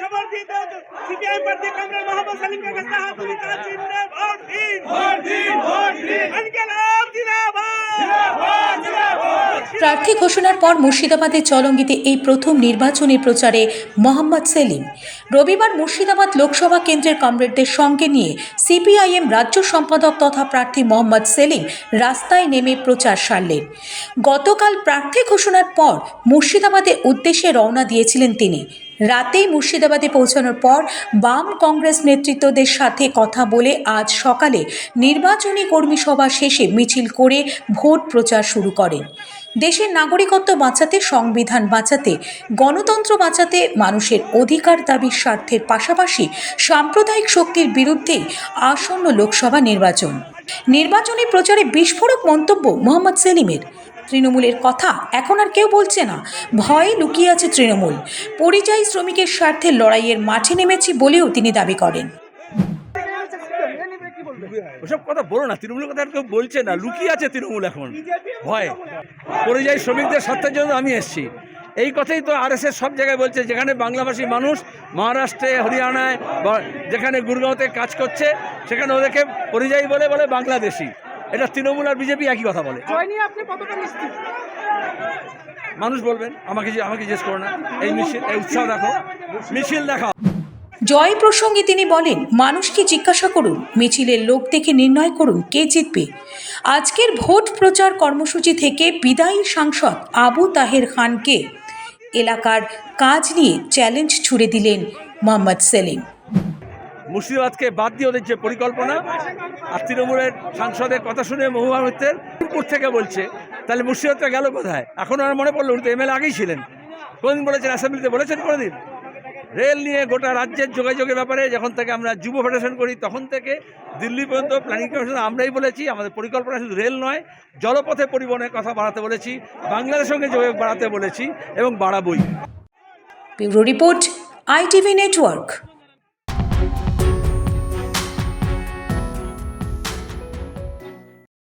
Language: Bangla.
সমর্থিত সিপিআই প্রার্থী কংগ্রেস মোহাম্মদ সালিমকে কাছে হাত মিলাও, জিন্দে চিহ্নে ভোট দিন, ভোট প্রার্থী ঘোষণার পর মুর্শিদাবাদের চলঙ্গিতে এই প্রথম নির্বাচনী প্রচারে মোহাম্মদ সেলিম। রবিবার মুর্শিদাবাদ লোকসভা কেন্দ্রের কমরেডদের সঙ্গে নিয়ে সিপিআইএম রাজ্য সম্পাদক তথা প্রার্থী মোহাম্মদ সেলিম রাস্তায় নেমে প্রচার সারলেন। গতকাল প্রার্থী ঘোষণার পর মুর্শিদাবাদের উদ্দেশ্যে রওনা দিয়েছিলেন তিনি। রাতেই মুর্শিদাবাদে পৌঁছানোর পর বাম কংগ্রেস নেতৃত্বদের সাথে কথা বলে আজ সকালে নির্বাচনী কর্মী সভা শেষে মিছিল করে ভোট প্রচার শুরু করেন। দেশের নাগরিকত্ব বাঁচাতে, সংবিধান বাঁচাতে, গণতন্ত্র বাঁচাতে মানুষের অধিকার দাবির স্বার্থের পাশাপাশি সাম্প্রদায়িক শক্তির বিরুদ্ধেই আসন্ন লোকসভা নির্বাচন। নির্বাচনী প্রচারে বিস্ফোরক মন্তব্য মোহাম্মদ সেলিমের। তৃণমূলের কথা এখন আর কেউ বলছে না। ভয়ে লুকিয়ে আছে তৃণমূল। পরিযায়ী শ্রমিকের স্বার্থে লড়াইয়ের মাঠে নেমেছি বলেও তিনি দাবি করেন। ওসব কথা বলো না, তৃণমূলের কথা কেউ বলছে না। লুকিয়ে আছে তৃণমূল এখন। ভয়। পরিযায়ী শ্রমিকদের স্বার্থের জন্য আমি এসেছি। এই কথাই তো আর সব জায়গায় বলছে, যেখানে বাংলাভাষী মানুষ মহারাষ্ট্রে, হরিয়ানায় যেখানে গুরগাঁওতে কাজ করছে, সেখানে ওদেরকে পরিযায়ী বলে বলে বাংলাদেশি। এটা তৃণমূল আর বিজেপি একই কথা বলে। আপনি কতটা নিশ্চিত? মানুষ বলবেন আমাকে আমাকে জিজ্ঞেস করো না। এই মিছিল এই উৎসাহ দেখো। মিছিল দেখাও। জয় প্রসঙ্গে তিনি বলেন মানুষকে জিজ্ঞাসা করুন মিছিলের লোক দেখে নির্ণয় করুন কে জিতবে। আজকের ভোট প্রচার কর্মসূচি থেকে বিদায়ী সাংসদ আবু তাহের খানকে এলাকার কাজ নিয়ে চ্যালেঞ্জ ছুড়ে দিলেন মোহাম্মদ সেলিম। মুর্শিদাবাদকে বাদ দিয়ে ওদের যে পরিকল্পনা, আর তৃণমূলের সাংসদের কথা শুনে মহুয়া মিত্রের পুর থেকে বলছে, তাহলে মুর্শিদাবাদটা গেল কোথায়? এখন আর মনে পড়ল উনি তো এমএলএ আগেই ছিলেন। কোনদিন বলেছেন অ্যাসেম্বলিতে বলেছেন কোনোদিন? রেল নিয়ে গোটা রাজ্যের যোগাযোগের ব্যাপারে যখন থেকে আমরা যুব ফেডারেশন করি, তখন থেকে দিল্লি পর্যন্ত প্ল্যানিং কমিশন আমরাই বলেছি, আমাদের পরিকল্পনা শুধু রেল নয়, জলপথে পরিবহনের কথা বাড়াতে বলেছি, বাংলাদেশের সঙ্গে যোগাযোগ বাড়াতে বলেছি এবং বাড়াবই। Report, ITV network